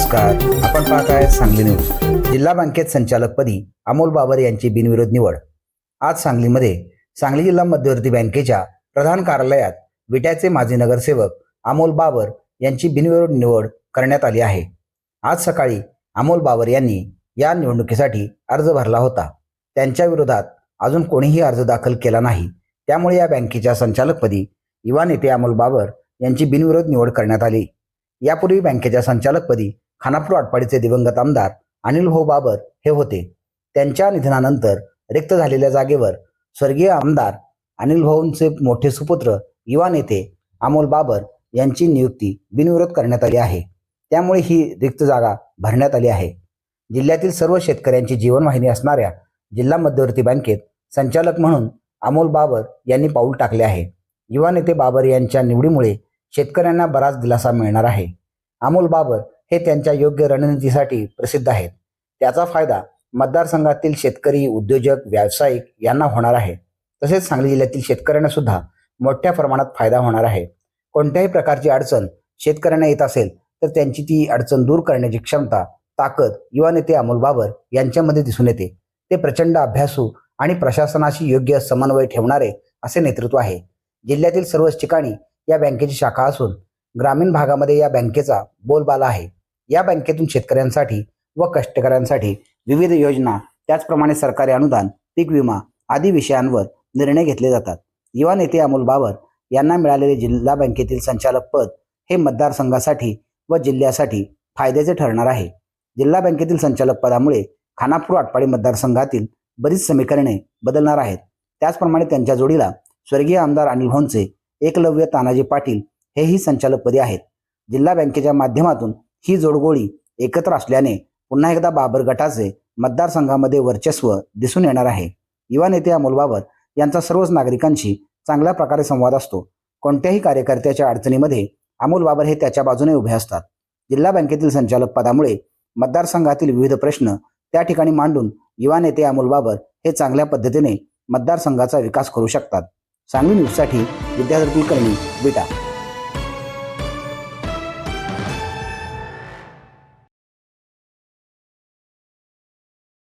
नमस्कार. आपण पाहत आहे सांगली न्यूज. जिल्हा बँकेत संचालकपदी अमोल बाबर यांची बिनविरोध निवड. आज सांगलीमध्ये सांगली जिल्हा मध्यवर्ती बँकेच्या प्रधान कार्यालयात विट्याचे माजी नगरसेवक अमोल बाबर यांची बिनविरोध निवड करण्यात आली आहे. आज सकाळी अमोल बाबर यांनी या निवडणुकीसाठी अर्ज भरला होता. त्यांच्या विरोधात अजून कोणीही अर्ज दाखल केला नाही. त्यामुळे या बँकेच्या संचालकपदी युवा नेते अमोल बाबर यांची बिनविरोध निवड करण्यात आली. यापूर्वी बँकेच्या संचालकपदी खानापूर आटपाडीचे दिवंगत आमदार अनिल भाऊ बाबर हे होते. त्यांच्या निधनानंतर रिक्त झालेल्या जागेवर स्वर्गीय आमदार अनिल भाऊंचे मोठे सुपुत्र युवा नेते अमोल बाबर यांची नियुक्ती बिनविरोध करण्यात आली आहे. त्यामुळे ही रिक्त जागा भरण्यात आली आहे. जिल्ह्यातील सर्व शेतकऱ्यांची जीवनवाहिनी असणाऱ्या जिल्हा मध्यवर्ती बँकेत संचालक म्हणून अमोल बाबर यांनी पाऊल टाकले आहे. युवा नेते बाबर यांच्या निवडीमुळे शेतकऱ्यांना बराच दिलासा मिळणार आहे. अमोल बाबर हे त्यांच्या योग्य रणनीतीसाठी प्रसिद्ध आहेत. त्याचा फायदा मतदारसंघातील शेतकरी उद्योजक व्यावसायिक यांना होणार आहे. तसेच सांगली जिल्ह्यातील शेतकऱ्यांना सुद्धा मोठ्या प्रमाणात फायदा होणार आहे. कोणत्याही प्रकारची अडचण शेतकऱ्यांना येत असेल तर त्यांची ती अडचण दूर करण्याची क्षमता ताकद युवा नेते अमोल बाबर यांच्यामध्ये दिसून येते. ते प्रचंड अभ्यासू आणि प्रशासनाशी योग्य समन्वय ठेवणारे असे नेतृत्व आहे. जिल्ह्यातील सर्वच ठिकाणी या बँकेची शाखा असून ग्रामीण भागामध्ये या बँकेचा बोलबाला आहे. या बँकेतून शेतकऱ्यांसाठी व कष्टकऱ्यांसाठी विविध योजना त्याचप्रमाणे सरकारी अनुदान पीक विमा आदी विषयांवर निर्णय घेतले जातात. युवा नेते अमोल बाबर यांना मिळालेले जिल्हा बँकेतील संचालक पद हे मतदारसंघासाठी व जिल्ह्यासाठी फायद्याचे ठरणार आहे. जिल्हा बँकेतील संचालक पदामुळे खानापूर आटपाडी मतदारसंघातील बरीच समीकरणे बदलणार आहेत. त्याचप्रमाणे त्यांच्या जोडीला स्वर्गीय आमदार अनिल भोंचे एकलव्य तानाजी पाटील हेही संचालकपदी आहेत. जिल्हा बँकेच्या माध्यमातून ही जोडगोळी एकत्र असल्याने पुन्हा एकदा बाबर गटाचे मतदारसंघामध्ये वर्चस्व दिसून येणार आहे. युवा नेते अमोल बाबर यांचा सर्वच नागरिकांशी चांगल्या प्रकारे संवाद असतो. कोणत्याही कार्यकर्त्याच्या अडचणीमध्ये अमोल बाबर हे त्याच्या बाजूने उभे असतात. जिल्हा बँकेतील संचालक पदामुळे मतदारसंघातील विविध प्रश्न त्या ठिकाणी मांडून युवा नेते अमोल बाबर हे चांगल्या पद्धतीने मतदारसंघाचा विकास करू शकतात. सांगली न्यूजसाठी विद्याधर कुलकर्णी विटा